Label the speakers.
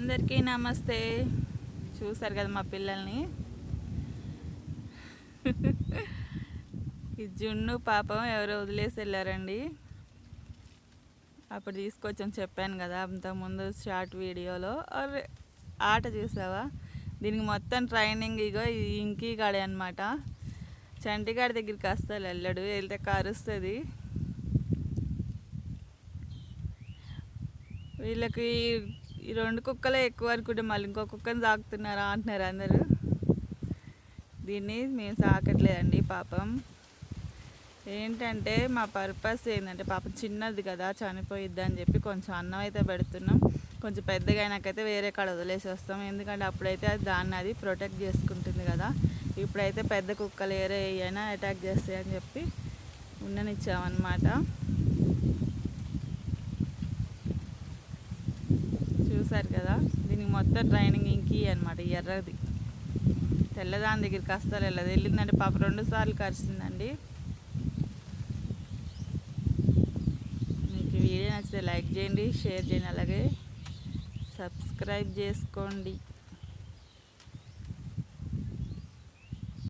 Speaker 1: అందరికీ నమస్తే. చూసారు కదా మా పిల్లల్ని. ఈ జున్ను పాపం ఎవరో వదిలేసి వెళ్ళారండి. అప్పుడు తీసుకొచ్చాం చెప్పాను కదా అంతకుముందు షార్ట్ వీడియోలో. ఆట చూసావా? దీనికి మొత్తం ట్రైనింగ్ ఇగో ఈ ఇంకీ కాడే అనమాట చంటిగాడి దగ్గరికి అస్సలు వెళ్ళాడు వెళ్తే కరుస్తుంది. వీళ్ళకి ఈ రెండు కుక్కలే ఎక్కువ అనుకుంటే మళ్ళీ ఇంకో కుక్కని సాకుతున్నారా అంటున్నారు అందరూ. దీన్ని మేము సాకట్లేదండి పాపం. ఏంటంటే మా పర్పస్ ఏంటంటే పాపం చిన్నది కదా చనిపోయిద్ది అని చెప్పి కొంచెం అన్నం అయితే పెడుతున్నాం. కొంచెం పెద్దగా అయినాకైతే వేరే కాడ వదిలేసి వస్తాం. ఎందుకంటే అప్పుడైతే అది దాన్ని అది ప్రొటెక్ట్ చేసుకుంటుంది కదా. ఇప్పుడైతే పెద్ద కుక్కలు ఏరే అయినా అటాక్ చేస్తాయని చెప్పి ఉండనిచ్చామన్నమాట చూసారు కదా దీనికి మొత్తం ట్రైనింగ్ ఇంకి అనమాట ఎర్రది. తెల్లదాని దగ్గరికి అస్సలు వెళ్ళదు. వెళ్ళిందంటే పాప రెండు సార్లు కరిచిందండి. మీకు వీడియో నచ్చితే లైక్ చేయండి షేర్ చేయండి అలాగే సబ్స్క్రైబ్ చేసుకోండి.